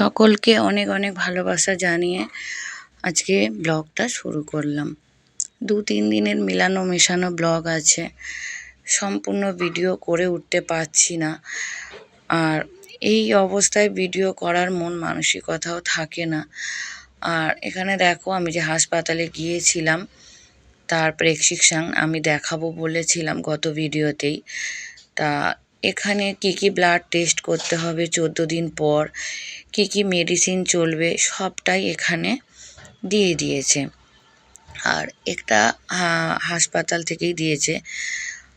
সকলকে অনেক অনেক ভালোবাসা জানিয়ে আজকে ব্লগটা শুরু করলাম। দু তিন দিনের মেলানো মেশানো ব্লগ আছে। সম্পূর্ণ ভিডিও করে উঠতে পারছি না। আর এই অবস্থায় ভিডিও করার মন মানসিকতাও থাকে না। আর এখানে দেখো, আমি যে হাসপাতালে গিয়েছিলাম, তার প্রেসক্রিপশান আমি দেখাবো বলেছিলাম গত ভিডিওতেই। তা এখানে কি কি ব্লাড টেস্ট করতে হবে চোদ্দ দিন পর, কি কি মেডিসিন চলবে, সবটাই এখানে দিয়ে দিয়েছে। আর একটা হাসপাতাল থেকেই দিয়েছে।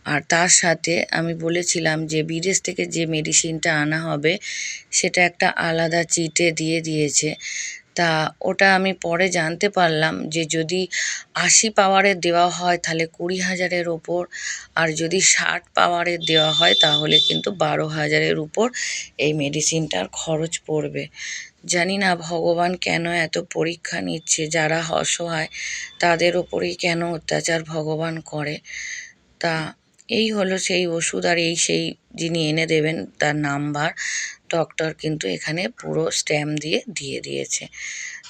আর তার সাথে আমি বলেছিলাম যে বিদেশ থেকে যে মেডিসিনটা আনা হবে, সেটা একটা আলাদা চিটে দিয়ে দিয়েছে। তা ওটা আমি পরে জানতে পারলাম যে যদি আশি পাওয়ারের দেওয়া হয় তাহলে কুড়ি হাজারের ওপর আর যদি ষাট পাওয়ারের দেওয়া হয় তাহলে কিন্তু বারো হাজারের উপর এই মেডিসিনটার খরচ পড়বে। জানি না ভগবান কেন এত পরীক্ষা নিচ্ছে, যারা অসহায় তাদের ওপরেই কেন অত্যাচার ভগবান করে? তা এই হলো সেই ওষুধ আর এই সেই যিনি এনে দেবেন তার নাম্বার। ডক্টর কিন্তু এখানে পুরো স্ট্যাম্প দিয়ে দিয়ে দিয়েছে।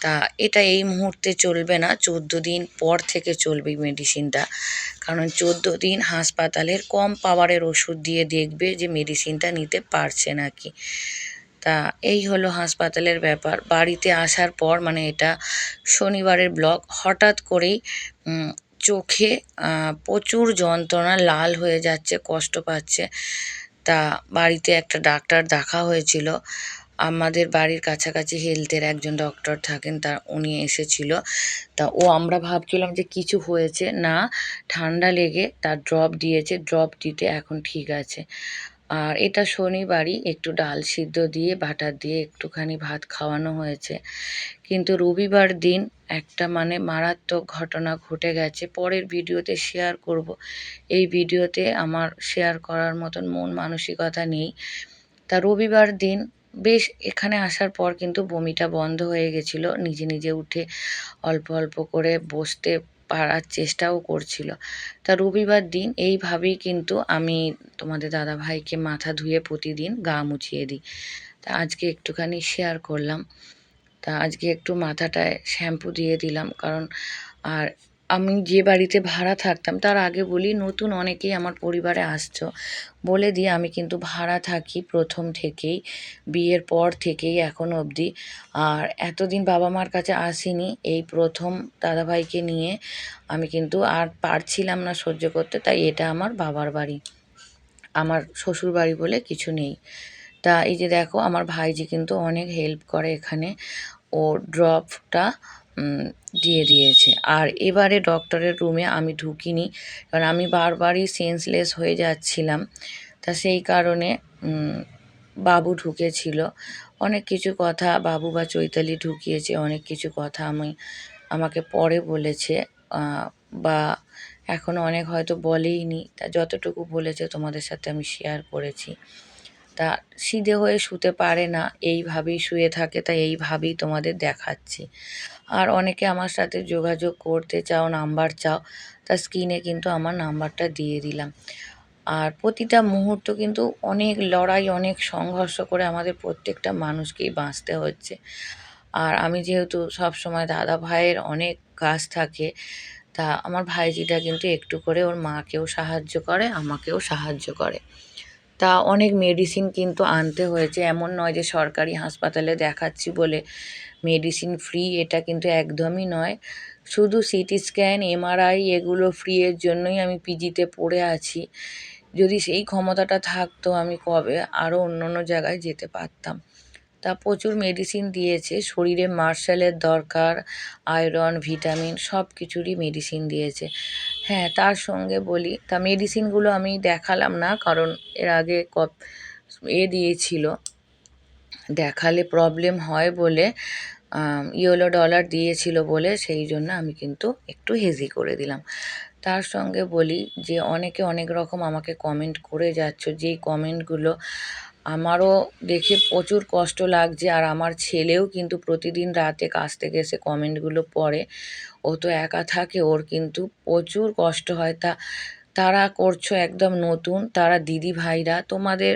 তা এটা এই মুহূর্তে চলবে না, চোদ্দ দিন পর থেকে চলবে মেডিসিনটা কারণ চোদ্দ দিন হাসপাতালের কম পাওয়ারের ওষুধ দিয়ে দেখবে যে মেডিসিনটা নিতে পারছে নাকি। তা এই হলো হাসপাতালের ব্যাপার। বাড়িতে আসার পর মানে এটা শনিবারের ব্লক হঠাৎ করেই চোখে প্রচুর যন্ত্রণা, লাল হয়ে যাচ্ছে, কষ্ট পাচ্ছে। তা বাড়িতে একটা ডাক্তার দেখা হয়েছিল। আমাদের বাড়ির কাছাকাছি হেলথের একজন ডক্টর থাকেন, তা উনি এসেছিল। তা ও আমরা ভাবছিলাম যে কিছু হয়েছে না, ঠান্ডা লেগে তার ড্রপ দিয়েছে ড্রপ দিতে এখন ঠিক আছে। আর এটা শনিবারই একটু ডাল সিদ্ধ দিয়ে, বাটার দিয়ে একটুখানি ভাত খাওয়ানো হয়েছে। কিন্তু রবিবার দিন একটা মানে মারাত্মক ঘটনা ঘটে গেছে। পরের ভিডিওতে শেয়ার করব। এই ভিডিওতে আমার শেয়ার করার মতন মন মানসিকতা নেই। তা রবিবার দিন বেশ এখানে আসার পর কিন্তু বমিটা বন্ধ হয়ে গেছিল। নিজে নিজে উঠে অল্প অল্প করে বসতে পারার চেষ্টাও করছিল। তা রবিবার দিন এইভাবেই কিন্তু আমি তোমাদের দাদা ভাইকে মাথা ধুয়ে প্রতিদিন গা মুছিয়ে দিই। তা আজকে একটুখানি শেয়ার করলাম। তা আজকে একটু মাথাটায় শ্যাম্পু দিয়ে দিলাম। কারণ আর আমি যে বাড়িতে ভাড়া থাকতাম, তার আগে বলি, নতুন অনেকেই আমার পরিবারে আসছো। বলে দিয়ে আমি কিন্তু ভাড়া থাকি প্রথম থেকেই, বিয়ের পর থেকেই এখন অবধি। আর এতদিন বাবা মার কাছে আসিনি, এই প্রথম দাদাভাইকে নিয়ে আমি কিন্তু আর পারছিলাম না সহ্য করতে, তাই এটা আমার বাবার বাড়ি। আমার শ্বশুর বাড়ি বলে কিছু নেই। তা এই যে দেখো, আমার ভাইজি কিন্তু অনেক হেল্প করে এখানে। ও ড্রপটা দিয়ে দিয়েছে। আর এবারে ডক্টরের রুমে আমি ঢুকিনি, কারণ আমি বারবারই সেন্সলেস হয়ে যাচ্ছিলাম। তা সেই কারণে বাবু ঢুকেছিল। অনেক কিছু কথা বাবু বা চৈতালি ঢুকিয়েছে, অনেক কিছু কথা আমি, আমাকে পরে বলেছে বা এখনও অনেক হয়তো বলেইনি। তা যতটুকু বলেছে তোমাদের সাথে আমি শেয়ার করেছি। তা সিধে হয়ে শুতে পারে না, এইভাবেই শুয়ে থাকে, তা এইভাবেই তোমাদের দেখাচ্ছি। আর অনেকে আমার সাথে যোগাযোগ করতে চাও, নাম্বার চাও, তা স্ক্রিনে কিন্তু আমার নাম্বারটা দিয়ে দিলাম। আর প্রতিটা মুহূর্ত কিন্তু অনেক লড়াই, অনেক সংঘর্ষ করে আমাদের প্রত্যেকটা মানুষকেই বাঁচতে হচ্ছে। আর আমি যেহেতু সব সময় দাদা ভাইয়ের অনেক কাজ থাকে, তা আমার ভাইজিটা কিন্তু একটু করে ওর মাকেও সাহায্য করে, আমাকেও সাহায্য করে। তা অনেক মেডিসিন কিন্তু আনতে হয়েছে। এমন নয় যে সরকারি হাসপাতালে দেখাচ্ছি বলে মেডিসিন ফ্রি এটা কিন্তু একদমই নয়। শুধু সিটি স্ক্যান এমআরআই এগুলো ফ্রি এর জন্যই আমি পিজিতে পড়ে আছি। যদি সেই ক্ষমতাটা থাকতো, আমি কবে আরও অন্য অন্য জায়গায় যেতে পারতাম। তা প্রচুর মেডিসিন দিয়েছে, শরীরে মার্শালের দরকার আয়রন ভিটামিন সব কিছুরই মেডিসিন দিয়েছে। হ্যাঁ তার সঙ্গে বলি, তা মেডিসিনগুলো আমি দেখালাম না, কারণ এর আগে কপ এ দিয়েছিল। দেখালে প্রবলেম হয় বলে ইয়েলো ডলার দিয়েছিল বলে সেই জন্য আমি কিন্তু একটু হেজি করে দিলাম। তার সঙ্গে বলি যে, অনেকে অনেক রকম আমাকে কমেন্ট করে যাচ্ছ। যেই কমেন্টগুলো আমারও দেখে প্রচুর কষ্ট লাগছে আর আমার ছেলেও কিন্তু প্রতিদিন রাতে কাজ থেকে এসে কমেন্টগুলো পড়ে। ও তো একা থাকে, ওর কিন্তু প্রচুর কষ্ট হয়। তা তারা করছ একদম নতুন, তারা দিদি ভাইরা, তোমাদের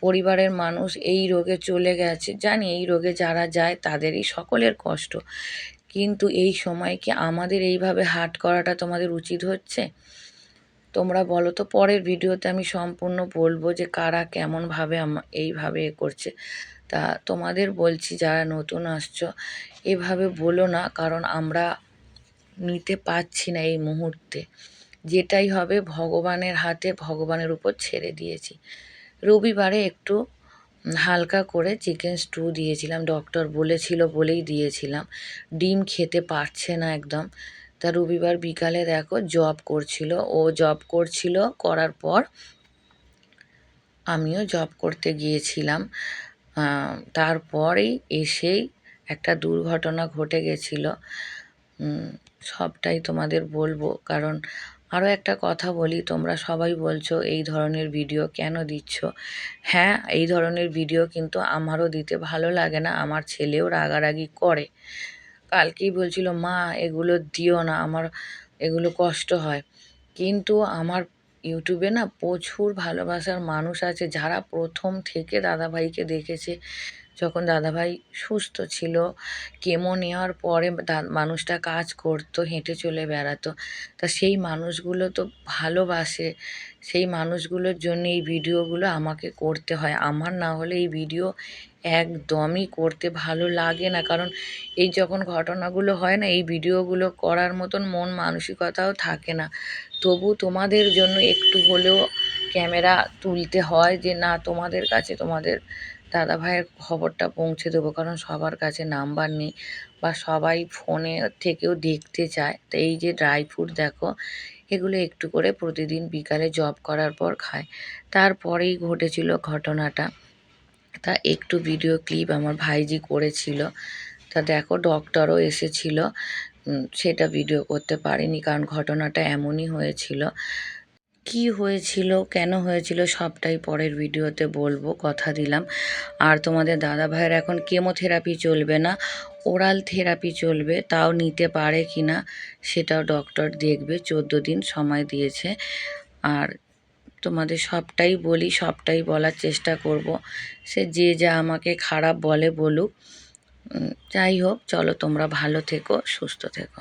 পরিবারের মানুষ এই রোগে চলে গেছে। জানি এই রোগে যারা যায় তাদেরই সকলের কষ্ট। কিন্তু এই সময় কি আমাদের এইভাবে হাট করাটা তোমাদের উচিত হচ্ছে? তোমরা বলো তো, পরের ভিডিওতে আমি সম্পূর্ণ বলব যে কারা কেমনভাবে এইভাবে এ করছে। তা তোমাদের বলছি, যারা নতুন আসছো, এভাবে বলো না, কারণ আমরা নিতে পারছি না এই মুহূর্তে। যেটাই হবে ভগবানের হাতে ভগবানের উপর ছেড়ে দিয়েছি। রবিবারে একটু হালকা করে চিকেন স্টু দিয়েছিলাম, ডক্টর বলেছিল বলেই দিয়েছিলাম। ডিম খেতে পারছে না একদম। তা রবিবার বিকালে দেখো জব করছিল। ও জব করছিল, করার পর আমিও জব করতে গিয়েছিলাম। তারপরেই এসেই একটা দুর্ঘটনা ঘটে গেছিল। সবটাই তোমাদের বলব, কারণ আরও একটা কথা বলি, তোমরা সবাই বলছো এই ধরনের ভিডিও কেন দিচ্ছ? হ্যাঁ এই ধরনের ভিডিও কিন্তু আমারও দিতে ভালো লাগে না, আমার ছেলেও রাগারাগি করে। কালকেই বলছিল, মা, এগুলো দিও না, আমার এগুলো কষ্ট হয়। কিন্তু আমার ইউটিউবে না প্রচুর ভালোবাসার মানুষ আছে, যারা প্রথম থেকে দাদাভাইকে দেখেছে। যখন দাদাভাই সুস্থ ছিল কেমো নেওয়ার পরে মানুষটা কাজ করতো, হেঁটে চলে বেড়াতো। তা সেই মানুষগুলো তো ভালোবাসে। সেই মানুষগুলোর জন্য এই ভিডিওগুলো আমাকে করতে হয়। আমার না হলে এই ভিডিও একদমই করতে ভালো লাগে না। কারণ এই যখন ঘটনাগুলো হয় না, এই ভিডিওগুলো করার মতন মন মানসিকতাও থাকে না। তবু তোমাদের জন্য একটু হলেও ক্যামেরা তুলতে হয় যে, না, তোমাদের কাছে তোমাদের দাদা ভাইয়ের খবরটা পৌঁছে দেবো, কারণ সবার কাছে নাম্বার নেই বা সবাই ফোনে থেকেও দেখতে চায়। তো এই যে ড্রাই ফ্রুট দেখো, এগুলো একটু করে প্রতিদিন বিকালে জব করার পর খায়। তারপরেই ঘটেছিল ঘটনাটা। তা একটু ভিডিও ক্লিপ আমার ভাইজি করেছিল। তা দেখো ডক্টরও এসেছিল। সেটা ভিডিও করতে পারিনি, কারণ ঘটনাটা এমনই হয়েছিল। কি হয়েছিল, কেন হয়েছিল, সবটাই পরের ভিডিওতে বলব, কথা দিলাম। আর তোমাদের দাদা ভাইয়ের এখন কেমোথেরাপি চলবে না, ওরাল থেরাপি চলবে, তাও নিতে পারে কি না, সেটাও ডক্টর দেখবে, চোদ্দ দিন সময় দিয়েছে। আর তোমাদের সবটাই বলি, সবটাই বলার চেষ্টা করব, সে যে যা আমাকে খারাপ বলে বলুক। যাই হোক, চলো তোমরা ভালো থেকো, সুস্থ থেকো।